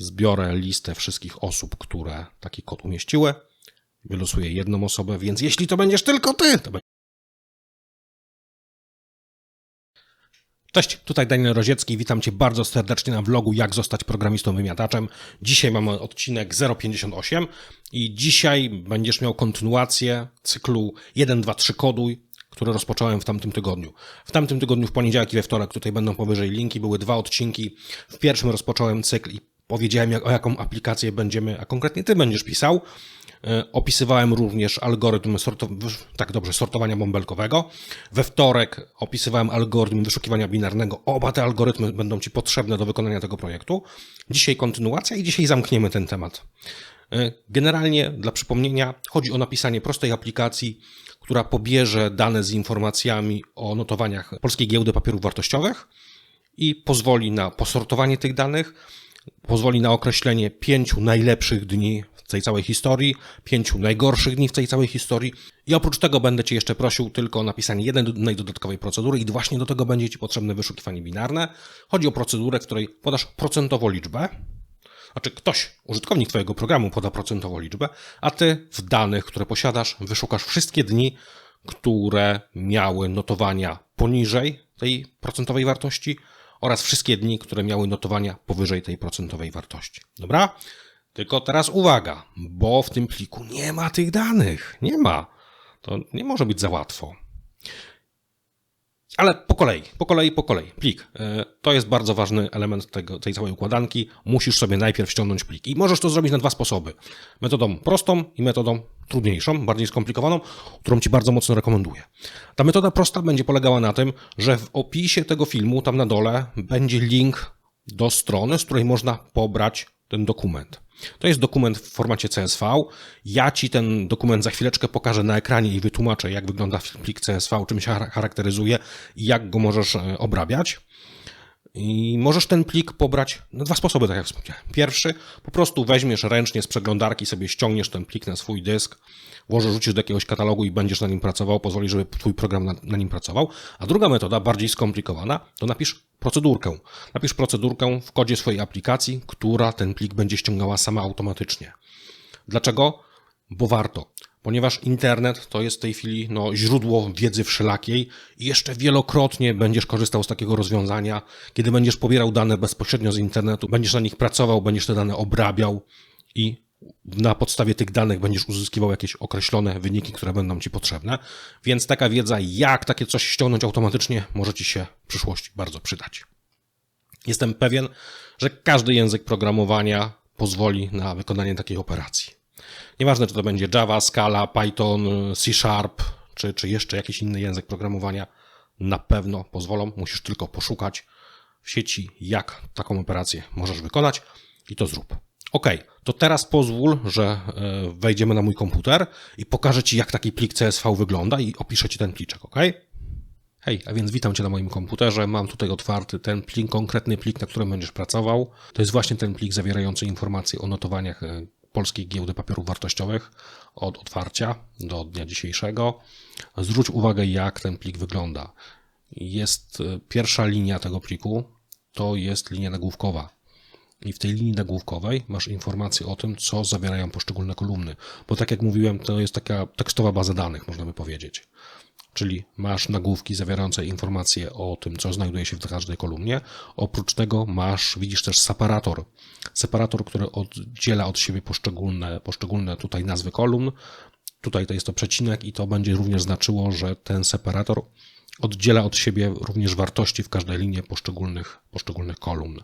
zbiorę listę wszystkich osób, które taki kod umieściły, wylosuję jedną osobę, więc jeśli to będziesz tylko ty, to będzie Cześć, tutaj Daniel Roziecki, witam Cię bardzo serdecznie na vlogu Jak zostać programistą wymiataczem. Dzisiaj mamy odcinek 058 i dzisiaj będziesz miał kontynuację cyklu 1, 2, 3 koduj, który rozpocząłem w tamtym tygodniu. W tamtym tygodniu, w poniedziałek i we wtorek, tutaj będą powyżej linki, były dwa odcinki. W pierwszym rozpocząłem cykl i powiedziałem, jak, o jaką aplikację będziemy, a konkretnie Ty będziesz pisał. E, opisywałem również algorytm tak dobrze, sortowania bąbelkowego. We wtorek opisywałem algorytm wyszukiwania binarnego. Oba te algorytmy będą Ci potrzebne do wykonania tego projektu. Dzisiaj kontynuacja i dzisiaj zamkniemy ten temat. E, generalnie, dla przypomnienia, chodzi o napisanie prostej aplikacji, która pobierze dane z informacjami o notowaniach Polskiej Giełdy Papierów Wartościowych i pozwoli na posortowanie tych danych, pozwoli na określenie pięciu najlepszych dni w tej całej historii, pięciu najgorszych dni w tej całej historii. I oprócz tego będę Cię jeszcze prosił tylko o napisanie jednej dodatkowej procedury i właśnie do tego będzie Ci potrzebne wyszukiwanie binarne. Chodzi o procedurę, w której podasz procentowo liczbę, znaczy ktoś, użytkownik Twojego programu poda procentową liczbę, a Ty w danych, które posiadasz, wyszukasz wszystkie dni, które miały notowania poniżej tej procentowej wartości oraz wszystkie dni, które miały notowania powyżej tej procentowej wartości. Dobra? Tylko teraz uwaga, bo w tym pliku nie ma tych danych. Nie ma. To nie może być za łatwo. Ale po kolei, po kolei, po kolei. Plik. E, to jest bardzo ważny element tego, tej całej układanki. Musisz sobie najpierw ściągnąć plik. I możesz to zrobić na dwa sposoby. Metodą prostą i metodą trudniejszą, bardziej skomplikowaną, którą Ci bardzo mocno rekomenduję. Ta metoda prosta będzie polegała na tym, że w opisie tego filmu, tam na dole, będzie link do strony, z której można pobrać ten dokument. To jest dokument w formacie CSV. Ja Ci ten dokument za chwileczkę pokażę na ekranie i wytłumaczę, jak wygląda plik CSV, czym się charakteryzuje i jak go możesz e, obrabiać. I możesz ten plik pobrać na dwa sposoby, tak jak wspomniałem. Pierwszy, po prostu weźmiesz ręcznie z przeglądarki, sobie ściągniesz ten plik na swój dysk, włożysz, rzucisz do jakiegoś katalogu i będziesz na nim pracował, pozwoli, żeby twój program na, na nim pracował. A druga metoda, bardziej skomplikowana, to napisz procedurkę. Napisz procedurkę w kodzie swojej aplikacji, która ten plik będzie ściągała sama automatycznie. Dlaczego? Bo warto ponieważ internet to jest w tej chwili no, źródło wiedzy wszelakiej i jeszcze wielokrotnie będziesz korzystał z takiego rozwiązania, kiedy będziesz pobierał dane bezpośrednio z internetu, będziesz na nich pracował, będziesz te dane obrabiał i na podstawie tych danych będziesz uzyskiwał jakieś określone wyniki, które będą Ci potrzebne. Więc taka wiedza, jak takie coś ściągnąć automatycznie, może Ci się w przyszłości bardzo przydać. Jestem pewien, że każdy język programowania pozwoli na wykonanie takiej operacji. Nieważne, czy to będzie Java, Scala, Python, C Sharp, czy, czy jeszcze jakiś inny język programowania, na pewno pozwolą. Musisz tylko poszukać w sieci, jak taką operację możesz wykonać i to zrób. Ok, to teraz pozwól, że e, wejdziemy na mój komputer i pokażę Ci, jak taki plik CSV wygląda i opiszę Ci ten pliczek, ok? Hej, a więc witam Cię na moim komputerze. Mam tutaj otwarty ten plik, konkretny plik, na którym będziesz pracował. To jest właśnie ten plik zawierający informacje o notowaniach e, Polskiej Giełdy Papierów Wartościowych od otwarcia do dnia dzisiejszego. Zwróć uwagę, jak ten plik wygląda. Jest e, pierwsza linia tego pliku, to jest linia nagłówkowa. I w tej linii nagłówkowej masz informacje o tym, co zawierają poszczególne kolumny. Bo tak jak mówiłem, to jest taka tekstowa baza danych, można by powiedzieć czyli masz nagłówki zawierające informacje o tym, co znajduje się w każdej kolumnie. Oprócz tego masz, widzisz też separator. Separator, który oddziela od siebie poszczególne, poszczególne tutaj nazwy kolumn. Tutaj to jest to przecinek i to będzie również znaczyło, że ten separator oddziela od siebie również wartości w każdej linii poszczególnych, poszczególnych kolumn.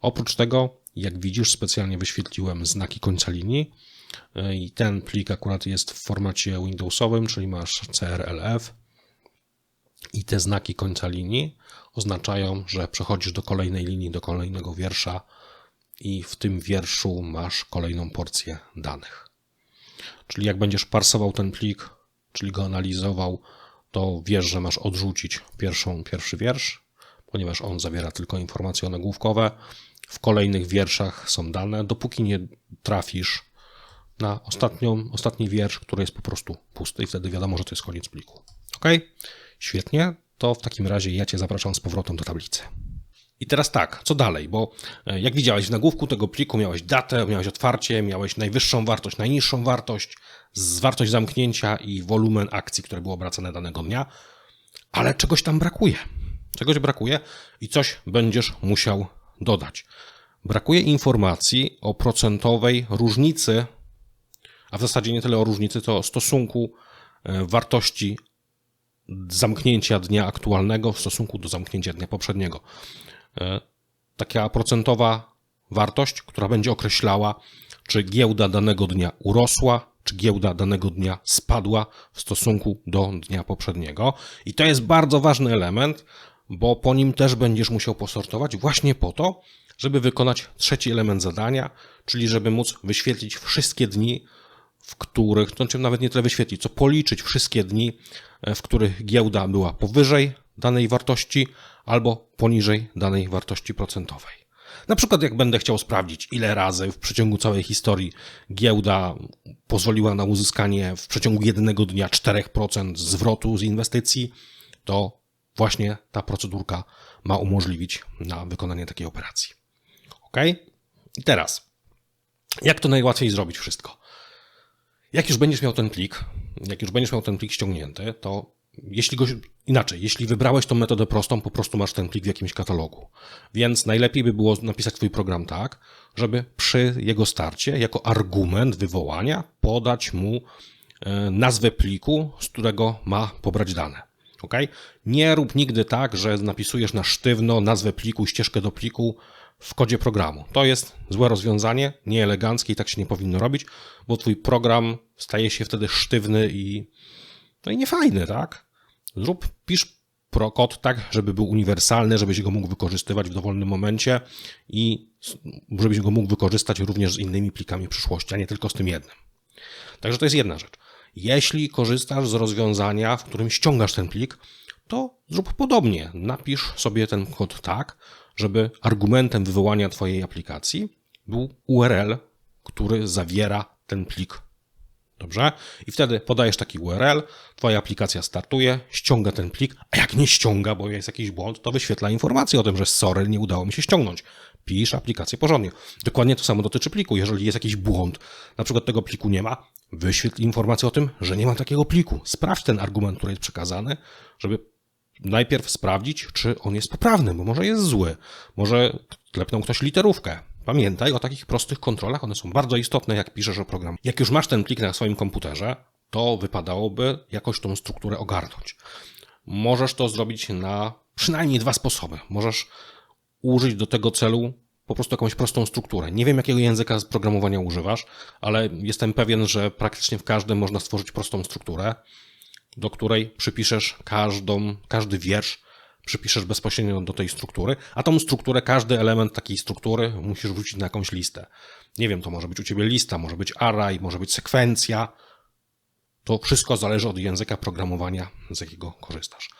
Oprócz tego, jak widzisz, specjalnie wyświetliłem znaki końca linii i ten plik akurat jest w formacie Windowsowym, czyli masz CRLF, i te znaki końca linii oznaczają, że przechodzisz do kolejnej linii, do kolejnego wiersza i w tym wierszu masz kolejną porcję danych. Czyli jak będziesz parsował ten plik, czyli go analizował, to wiesz, że masz odrzucić pierwszą, pierwszy wiersz, ponieważ on zawiera tylko informacje nagłówkowe. W kolejnych wierszach są dane, dopóki nie trafisz na ostatnią, ostatni wiersz, który jest po prostu pusty i wtedy wiadomo, że to jest koniec pliku. Ok? Świetnie, to w takim razie ja Cię zapraszam z powrotem do tablicy. I teraz tak, co dalej? Bo e, jak widziałeś w nagłówku tego pliku miałeś datę, miałeś otwarcie, miałeś najwyższą wartość, najniższą wartość, wartość zamknięcia i wolumen akcji, które było obracane danego dnia, ale czegoś tam brakuje. Czegoś brakuje i coś będziesz musiał dodać. Brakuje informacji o procentowej różnicy, a w zasadzie nie tyle o różnicy, to o stosunku e, wartości zamknięcia dnia aktualnego w stosunku do zamknięcia dnia poprzedniego. E, Taka procentowa wartość, która będzie określała, czy giełda danego dnia urosła, czy giełda danego dnia spadła w stosunku do dnia poprzedniego. I to jest bardzo ważny element, bo po nim też będziesz musiał posortować właśnie po to, żeby wykonać trzeci element zadania, czyli żeby móc wyświetlić wszystkie dni, w których, to znaczy nawet nie tyle wyświetlić, co policzyć wszystkie dni, e, w których giełda była powyżej danej wartości albo poniżej danej wartości procentowej. Na przykład, jak będę chciał sprawdzić, ile razy w przeciągu całej historii giełda pozwoliła na uzyskanie w przeciągu jednego dnia 4% zwrotu z inwestycji, to właśnie ta procedurka ma umożliwić na wykonanie takiej operacji. Ok? I teraz, jak to najłatwiej zrobić wszystko? Jak już będziesz miał ten plik, jak już będziesz miał ten plik ściągnięty, to jeśli go inaczej, jeśli wybrałeś tą metodę prostą, po prostu masz ten plik w jakimś katalogu. Więc najlepiej by było napisać twój program tak, żeby przy jego starcie, jako argument wywołania, podać mu e, nazwę pliku, z którego ma pobrać dane. Ok? Nie rób nigdy tak, że napisujesz na sztywno nazwę pliku, ścieżkę do pliku w kodzie programu. To jest złe rozwiązanie, nieeleganckie i tak się nie powinno robić, bo twój program staje się wtedy sztywny i no i niefajny, tak? Zrób, pisz pro kod tak, żeby był uniwersalny, żebyś go mógł wykorzystywać w dowolnym momencie i żebyś go mógł wykorzystać również z innymi plikami w przyszłości, a nie tylko z tym jednym. Także to jest jedna rzecz. Jeśli korzystasz z rozwiązania, w którym ściągasz ten plik, to zrób podobnie. Napisz sobie ten kod tak, żeby argumentem wywołania Twojej aplikacji był URL, który zawiera ten plik Dobrze? I wtedy podajesz taki URL, twoja aplikacja startuje, ściąga ten plik, a jak nie ściąga, bo jest jakiś błąd, to wyświetla informację o tym, że sorry, nie udało mi się ściągnąć. Pisz aplikację porządnie. Dokładnie to samo dotyczy pliku. Jeżeli jest jakiś błąd, na przykład tego pliku nie ma, wyświetl informację o tym, że nie ma takiego pliku. Sprawdź ten argument, który jest przekazany, żeby najpierw sprawdzić, czy on jest poprawny, bo może jest zły. Może klepnął ktoś literówkę. Pamiętaj o takich prostych kontrolach, one są bardzo istotne, jak piszesz o programie. Jak już masz ten plik na swoim komputerze, to wypadałoby jakoś tą strukturę ogarnąć. Możesz to zrobić na przynajmniej dwa sposoby. Możesz użyć do tego celu po prostu jakąś prostą strukturę. Nie wiem, jakiego języka programowania używasz, ale jestem pewien, że praktycznie w każdym można stworzyć prostą strukturę, do której przypiszesz każdą, każdy wiersz, przypiszesz bezpośrednio do tej struktury, a tą strukturę, każdy element takiej struktury musisz wrzucić na jakąś listę. Nie wiem, to może być u ciebie lista, może być array, może być sekwencja. To wszystko zależy od języka programowania, z jakiego korzystasz.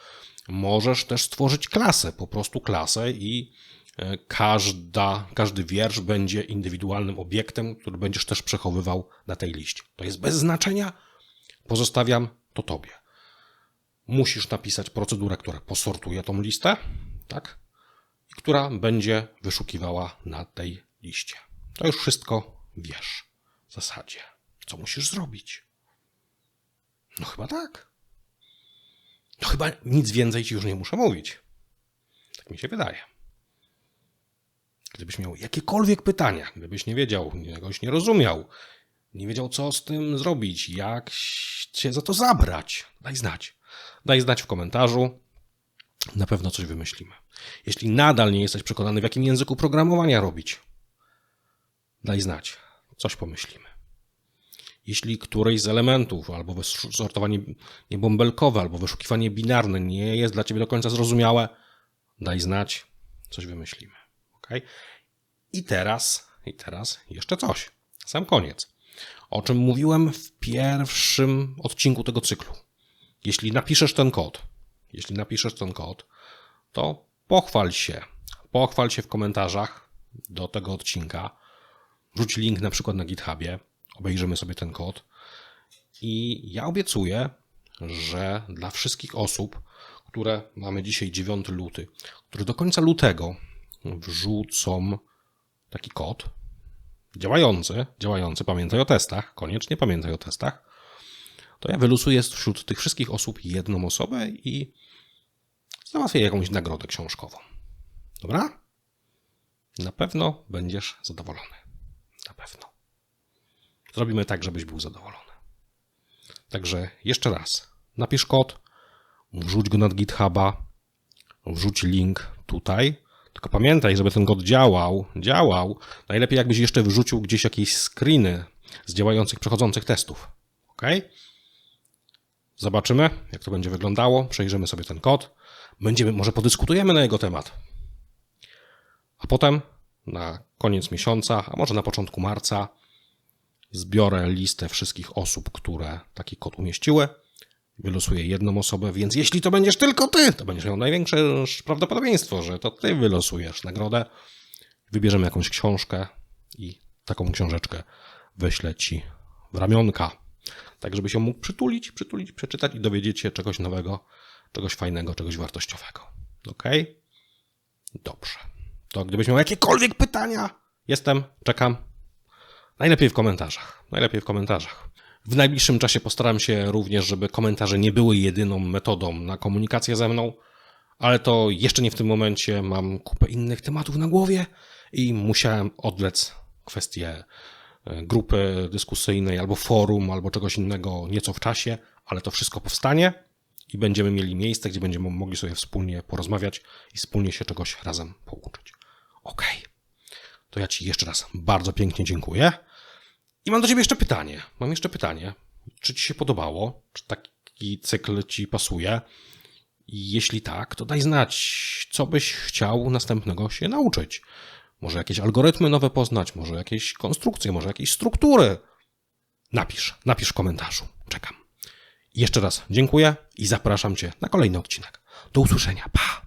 Możesz też stworzyć klasę, po prostu klasę i e, każda, każdy wiersz będzie indywidualnym obiektem, który będziesz też przechowywał na tej liście. To jest bez znaczenia. Pozostawiam to tobie musisz napisać procedurę, która posortuje tą listę, tak? I która będzie wyszukiwała na tej liście. To już wszystko wiesz w zasadzie. Co musisz zrobić? No chyba tak. No chyba nic więcej ci już nie muszę mówić. Tak mi się wydaje. Gdybyś miał jakiekolwiek pytania, gdybyś nie wiedział, czegoś nie rozumiał, nie wiedział co z tym zrobić, jak się za to zabrać, daj znać. Daj znać w komentarzu. Na pewno coś wymyślimy. Jeśli nadal nie jesteś przekonany, w jakim języku programowania robić, daj znać. Coś pomyślimy. Jeśli któryś z elementów, albo sortowanie niebąbelkowe, albo wyszukiwanie binarne nie jest dla Ciebie do końca zrozumiałe, daj znać. Coś wymyślimy. Ok? I teraz, i teraz jeszcze coś. Sam koniec. O czym mówiłem w pierwszym odcinku tego cyklu. Jeśli napiszesz ten kod, jeśli napiszesz ten kod, to pochwal się. Pochwal się w komentarzach do tego odcinka. Rzuć link na przykład na GitHubie. Obejrzymy sobie ten kod. I ja obiecuję, że dla wszystkich osób, które mamy dzisiaj 9 luty, które do końca lutego wrzucą taki kod działający, działający, pamiętaj o testach, koniecznie pamiętaj o testach, to ja wylosuję wśród tych wszystkich osób jedną osobę i załatwię jakąś nagrodę książkową. Dobra? Na pewno będziesz zadowolony. Na pewno. Zrobimy tak, żebyś był zadowolony. Także jeszcze raz. Napisz kod, wrzuć go na GitHuba, wrzuć link tutaj. Tylko pamiętaj, żeby ten kod działał, działał. Najlepiej jakbyś jeszcze wrzucił gdzieś jakieś screeny z działających, przechodzących testów. Ok? Zobaczymy, jak to będzie wyglądało. Przejrzymy sobie ten kod. Będziemy, może podyskutujemy na jego temat. A potem na koniec miesiąca, a może na początku marca, zbiorę listę wszystkich osób, które taki kod umieściły. Wylosuję jedną osobę, więc jeśli to będziesz tylko ty, to będziesz miał największe prawdopodobieństwo, że to ty wylosujesz nagrodę. Wybierzemy jakąś książkę i taką książeczkę wyślę ci w ramionka. Tak, żebyś ją mógł przytulić, przytulić, przeczytać i dowiedzieć się czegoś nowego, czegoś fajnego, czegoś wartościowego. Ok? Dobrze. To gdybyś miał jakiekolwiek pytania, jestem, czekam. Najlepiej w komentarzach. Najlepiej w komentarzach. W najbliższym czasie postaram się również, żeby komentarze nie były jedyną metodą na komunikację ze mną, ale to jeszcze nie w tym momencie. Mam kupę innych tematów na głowie i musiałem odwlec kwestię grupy dyskusyjnej albo forum, albo czegoś innego nieco w czasie, ale to wszystko powstanie i będziemy mieli miejsce, gdzie będziemy mogli sobie wspólnie porozmawiać i wspólnie się czegoś razem pouczyć. Ok. To ja Ci jeszcze raz bardzo pięknie dziękuję. I mam do Ciebie jeszcze pytanie. Mam jeszcze pytanie. Czy Ci się podobało? Czy taki cykl Ci pasuje? I jeśli tak, to daj znać, co byś chciał następnego się nauczyć. Może jakieś algorytmy nowe poznać, może jakieś konstrukcje, może jakieś struktury. Napisz, napisz w komentarzu. Czekam. Jeszcze raz dziękuję i zapraszam Cię na kolejny odcinek. Do usłyszenia. Pa!